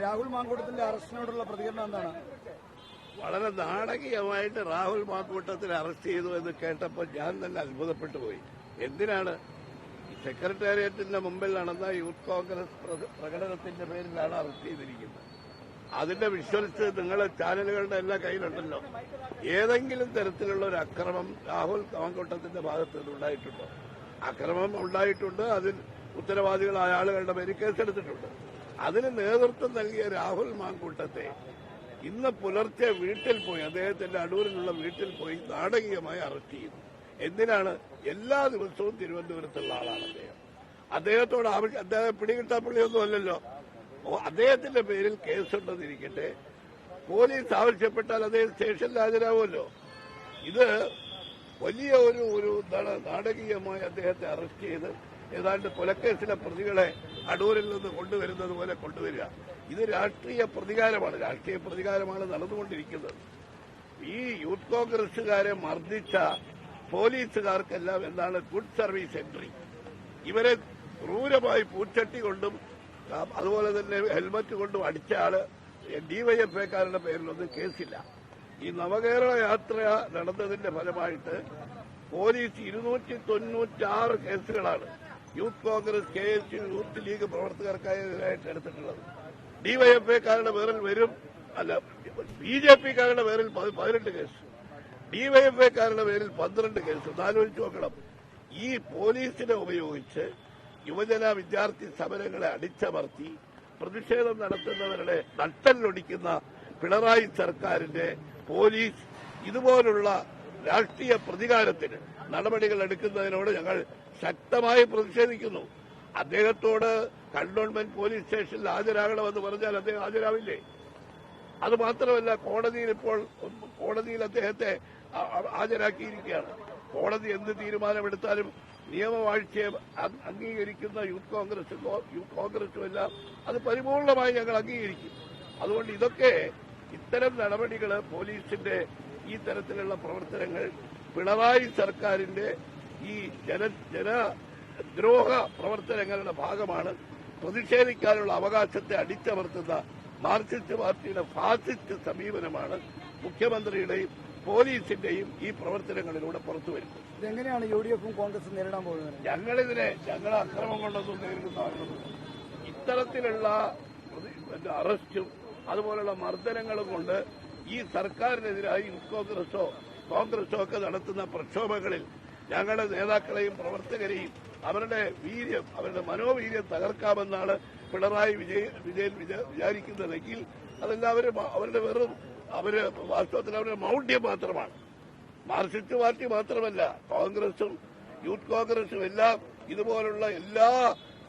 രാഹുൽ മാങ്കൂട്ടത്തിന്റെ അറസ്റ്റിനോടുള്ള പ്രതികരണം എന്താണ്? വളരെ നാടകീയമായിട്ട് രാഹുൽ മാങ്കൂട്ടത്തിൽ അറസ്റ്റ് ചെയ്തു എന്ന് കേട്ടപ്പോൾ ഞാൻ തന്നെ അത്ഭുതപ്പെട്ടു പോയി. എന്തിനാണ്? സെക്രട്ടേറിയറ്റിന്റെ മുമ്പിൽ നടന്ന യൂത്ത് കോൺഗ്രസ് പ്രകടനത്തിന്റെ പേരിലാണ് അറസ്റ്റ് ചെയ്തിരിക്കുന്നത്. അതിന്റെ വിഷ്വൽസ് നിങ്ങൾ ചാനലുകളുടെ എല്ലാ കയ്യിലുണ്ടല്ലോ. ഏതെങ്കിലും തരത്തിലുള്ള ഒരു അക്രമം രാഹുൽ മാങ്കൂട്ടത്തിന്റെ ഭാഗത്ത് നിന്ന് ഉണ്ടായിട്ടുണ്ടോ? അക്രമം ഉണ്ടായിട്ടുണ്ട്. അതിൽ ഉത്തരവാദികളായ ആളുകളുടെ പേര് കേസെടുത്തിട്ടുണ്ട്. അതിന് നേതൃത്വം നൽകിയ രാഹുൽ മാങ്കൂട്ടത്തെ ഇന്ന് പുലർച്ചെ വീട്ടിൽ പോയി അദ്ദേഹത്തിന്റെ അടൂരിലുള്ള വീട്ടിൽ പോയി നാടകീയമായി അറസ്റ്റ് ചെയ്തു. എന്തിനാണ്? എല്ലാ ദിവസവും തിരുവനന്തപുരത്തുള്ള ആളാണ് അദ്ദേഹം. അദ്ദേഹത്തോട് ആവശ്യം അദ്ദേഹം പിടികിട്ടാപ്പള്ളിയൊന്നും അല്ലല്ലോ. അദ്ദേഹത്തിന്റെ പേരിൽ കേസുണ്ടെന്നിരിക്കട്ടെ. പോലീസ് ആവശ്യപ്പെട്ടാൽ അദ്ദേഹം സ്റ്റേഷനിൽ ഹാജരാകുമല്ലോ ഇത് വലിയ ഒരു ഒരു എന്താണ് നാടകീയമായി അദ്ദേഹത്തെ അറസ്റ്റ് ചെയ്ത് ഏതാണ്ട് കൊലക്കേസിലെ പ്രതികളെ അടൂരിൽ നിന്ന് കൊണ്ടുവരുന്നത് പോലെ കൊണ്ടുവരിക. ഇത് രാഷ്ട്രീയ പ്രതികാരമാണ്. രാഷ്ട്രീയ പ്രതികാരമാണ് നടന്നുകൊണ്ടിരിക്കുന്നത്. ഈ യൂത്ത് കോൺഗ്രസുകാരെ മർദ്ദിച്ച പോലീസുകാർക്കെല്ലാം എന്താണ് ഗുഡ് സർവീസ് എൻട്രി. ഇവരെ ക്രൂരമായി പൂച്ചട്ടി കൊണ്ടും അതുപോലെ തന്നെ ഹെൽമറ്റ് കൊണ്ടും അടിച്ച ആൾ ഡിവൈഎഫ്ഐക്കാരുടെ പേരിലൊന്നും കേസില്ല. ഈ നവകേരള യാത്ര നടന്നതിന്റെ ഫലമായിട്ട് പോലീസ് ഇരുന്നൂറ്റി തൊണ്ണൂറ്റാറ് കേസുകളാണ് youth Congress K S U youth league പ്രവർത്തകർക്കായിട്ട് എടുത്തിട്ടുള്ളത്. ഡിവൈഎഫ്ഐക്കാരുടെ പേരിൽ വരും. അല്ല ബി ജെ പിക്കാരുടെ പേരിൽ പതി- പതിനെട്ട് കേസ് ഡിവൈഎഫ്ഐക്കാരുടെ പേരിൽ പന്ത്രണ്ട് കേസ് ഒന്നാലോചിച്ച് നോക്കണം. ഈ പോലീസിനെ ഉപയോഗിച്ച് യുവജന വിദ്യാർത്ഥി സമരങ്ങളെ അടിച്ചമർത്തി പ്രതിഷേധം നടത്തുന്നവരുടെ നട്ടലൊടിക്കുന്ന പിണറായി സർക്കാരിന്റെ പോലീസ് ഇതുപോലുള്ള രാഷ്ട്രീയ പ്രതികാരത്തിന് നടപടികൾ എടുക്കുന്നതിനോട് ഞങ്ങൾ ശക്തമായി പ്രതിഷേധിക്കുന്നു. അദ്ദേഹത്തോട് കണ്ടോൺമെന്റ് പോലീസ് സ്റ്റേഷനിൽ ഹാജരാകണമെന്ന് പറഞ്ഞാൽ അദ്ദേഹം ഹാജരാവില്ലേ? അത് മാത്രമല്ല കോടതിയിൽ ഇപ്പോൾ കോടതിയിൽ അദ്ദേഹത്തെ ഹാജരാക്കിയിരിക്കുകയാണ്. കോടതി എന്ത് തീരുമാനമെടുത്താലും നിയമവാഴ്ചയെ അംഗീകരിക്കുന്ന യൂത്ത് കോൺഗ്രസ് യൂത്ത് കോൺഗ്രസും എല്ലാം അത് പരിപൂർണമായി ഞങ്ങൾ അംഗീകരിക്കും. അതുകൊണ്ട് ഇതൊക്കെ ഇത്തരം നടപടികൾ പോലീസിന്റെ ഈ തരത്തിലുള്ള പ്രവർത്തനങ്ങൾ പിണറായി സർക്കാരിന്റെ ഈ ജന ജനദ്രോഹ പ്രവർത്തനങ്ങളുടെ ഭാഗമാണ്. പ്രതിഷേധിക്കാനുള്ള അവകാശത്തെ അടിച്ചമർത്തുന്ന മാർക്സിസ്റ്റ് പാർട്ടിയുടെ ഫാസിസ്റ്റ് സമീപനമാണ് മുഖ്യമന്ത്രിയുടെയും പോലീസിന്റെയും ഈ പ്രവർത്തനങ്ങളിലൂടെ പുറത്തുവരുന്നത് ഇതെങ്ങനെയാണ് യു ഡി എഫും കോൺഗ്രസും നേരിടാൻ പോകുന്നത്? ഞങ്ങളിതിനെ ഞങ്ങൾ അക്രമം കൊണ്ടൊന്നും നേരിടുന്ന ഇത്തരത്തിലുള്ള അറസ്റ്റും അതുപോലുള്ള മർദ്ദനങ്ങളും കൊണ്ട് ഈ സർക്കാരിനെതിരായി കോൺഗ്രസോ കോൺഗ്രസോ ഒക്കെ നടത്തുന്ന പ്രക്ഷോഭങ്ങളിൽ ഞങ്ങളുടെ നേതാക്കളെയും പ്രവർത്തകരെയും അവരുടെ വീര്യം അവരുടെ മനോവീര്യം തകർക്കാമെന്നാണ് പിണറായി വിജയൻ വിജയൻ വിചാ- വിചാരിക്കുന്നതെങ്കിൽ അതെല്ലാം അവർ അവരുടെ വെറും അവർ വാസ്തവത്തിൽ അവരുടെ മൗഢ്യം മാത്രമാണ്. മാർക്സിസ്റ്റ് പാർട്ടി മാത്രമല്ല കോൺഗ്രസും യൂത്ത് കോൺഗ്രസും എല്ലാം ഇതുപോലുള്ള എല്ലാ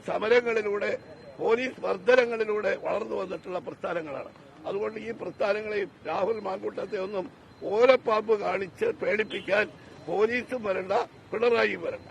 സമരങ്ങളിലൂടെ പോലീസ് മർദ്ദനങ്ങളിലൂടെ വളർന്നു വന്നിട്ടുള്ള പ്രസ്ഥാനങ്ങളാണ്. അതുകൊണ്ട് ഈ പ്രസ്ഥാനങ്ങളെ രാഹുൽ മാങ്കൂട്ടത്തെ ഒന്നും ഓലപ്പാമ്പ് കാണിച്ച് പേടിപ്പിക്കാൻ പോലീസും വരണ്ട പിണറായിയും വരണ്ട.